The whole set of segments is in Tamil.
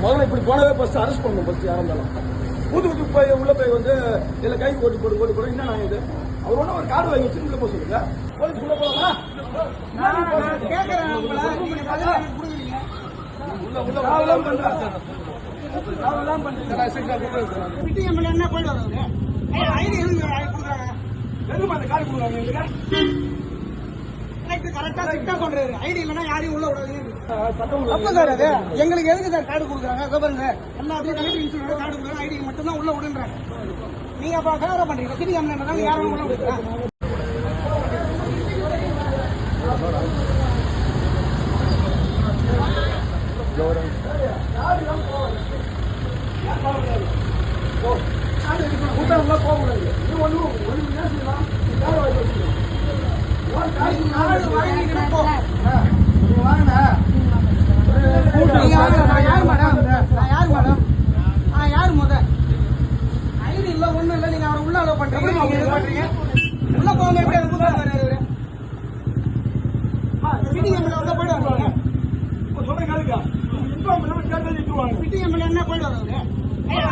முதல்ல இப்படி போனவே ஃபர்ஸ்ட் அரெஸ்ட் பண்ணணும் ஃபர்ஸ்ட் யாரா இருந்தாலும். புது புது போய் உள்ள போய் வந்து இதுல கை ஓட்டி போட்டு ஓட்டி போட்டு என்ன நான் இது? அவர் ஒன்றும் ஒரு கார்டு வாங்கி வச்சு உள்ள போக சொல்லுங்க. போலீஸ் உள்ள போகலாமா என்ன போயிட்டு வருவாரு ஐடி கொடுக்குறாங்க? அந்த கார்டு கொடுக்குறாங்க எனக்கு கரெக்டா ஸ்ட்ரிக்டா சொல்றாரு. ஐடி இல்லைன்னா யாரையும் உள்ள விடாதீங்க. தப்பு சார் அது எங்களுக்கு எதுக்கு சார் கார்டு கொடுக்குறாங்க? அதோ பாருங்க எல்லாத்தையும் கலெக்டர் இன்சூரன்ஸ் கார்டு கொடுக்குறாங்க. ஐடி மட்டும் தான் உள்ள விடுன்றாங்க நீங்க அப்ப ஃபேவரா பண்றீங்க. சிட்டி தான் யாரும் உள்ள விடுறாங்க இது ஒரு பேசலாம் கார்டு வாங்கி உள்ள போகாம எப்படி அது கூப்பிட்டு வர்றாரு இவரு சிட்டி எம்எல்ஏ உள்ள போயிட்டு வர்றாங்க இப்ப சொல்ற விட்டுருவாங்க சிட்டி எம்எல்ஏ என்ன போயிட்டு வர்றாரு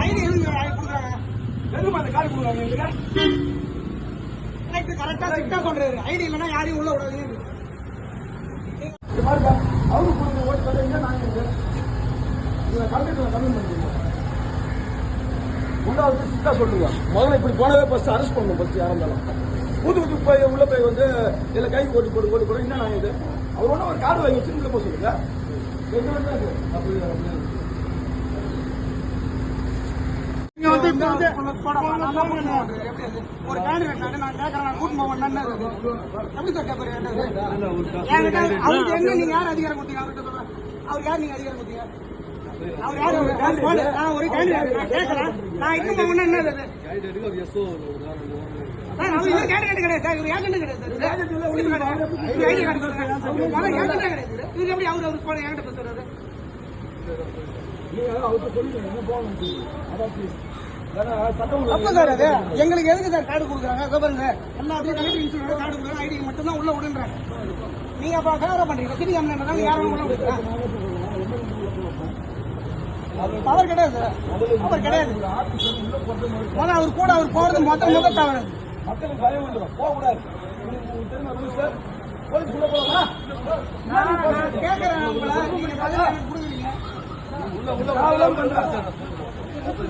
ஐடி எதுக்கு கொடுக்குறாங்க எதுவும் அந்த கார்டு கொடுக்குறாங்க எங்களுக்கு எனக்கு கரெக்டா ஸ்ட்ரிக்டா சொல்றாரு. ஐடி இல்லைன்னா யாரையும் உள்ள விடாதீங்க இது பாருங்க அவரு கொடுங்க ஓட்டு பண்ணுறீங்க நாங்க இங்க இதை கலெக்டர் கம்மி பண்ணிக்கிறோம் உள்ள வந்து சொல்லுங்க. முதல்ல இப்படி போனவே ஃபர்ஸ்ட் அரெஸ்ட் பண்ணணும் ஃபர்ஸ்ட் யாரா இருந்தாலும். புது புது போய் உள்ள போய் வந்து இதுல கை ஓட்டி போட்டு ஓட்டி போட்டு என்ன நான் இது? அவர் ஒரு கார்டு வாங்கி வச்சு உள்ள போக சொல்லுங்க. வந்து அப்படி நீங்க வந்து இப்ப வந்து? ஒரு கேண்டிடேட் நானு, நான் கேட்கறேன், நான் கூட்டிட்டு போவேன், என்ன அது? எப்படி சார் கேட்பாரு, என்ன அது? என்கிட்ட அவருக்கு என்ன நீங்க யார் அதிகாரம் கொடுத்தீங்க? அவர்கிட்ட சொல்றேன். அவர் யார் நீங்க அதிகாரம் கொடுத்தீங்க? அவர் யார்? ஒரு கேண்டிடேட் நான் கேட்கறேன் நான் இட்டு போவேன்னா என்ன அவர் கேண்டிடேட் கிடையாது சார், இவர் ஏஜென்ட் கிடையாது சார். ஐடி கார்டு ஏஜென்டே கிடையாது. இவரு. எப்படி அவரு அவர் என்கிட்ட பேசுறாரு? நீங்க அவர்கிட்ட சொல்லுங்க. என்ன போகணும்? அதான் தப்பு சார் அது எங்களுக்கு எதுக்கு சார் கார்டு கொடுக்குறாங்க பாருங்க எல்லாத்தையும் கலெக்டர் இன்சூரன்ஸ் கார்டு கொடுக்குறாங்க ஐடி மட்டும் தான் உள்ள விடுன்றாங்க நீங்க அப்ப ஃபேவரா பண்றீங்க சிட்டி எம்எல்ஏ தான் யாரும் உள்ள விடுறாங்க அவர் கிடையாது சார் அவர் கிடையாது முதல்ல அவர் கூட அவர் போறது மொத்த முத தவறு மக்களுக்கு பயம் வந்துடும் ரூல்ஸ் சார் போலீஸ் போகலாமா நான் கேட்கறேன் உங்களை நீங்க பதில் கொடுக்குறீங்க உள்ள உள்ள தப்பு சார்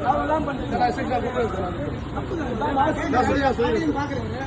கேட்கறேன் பாக்குறீங்க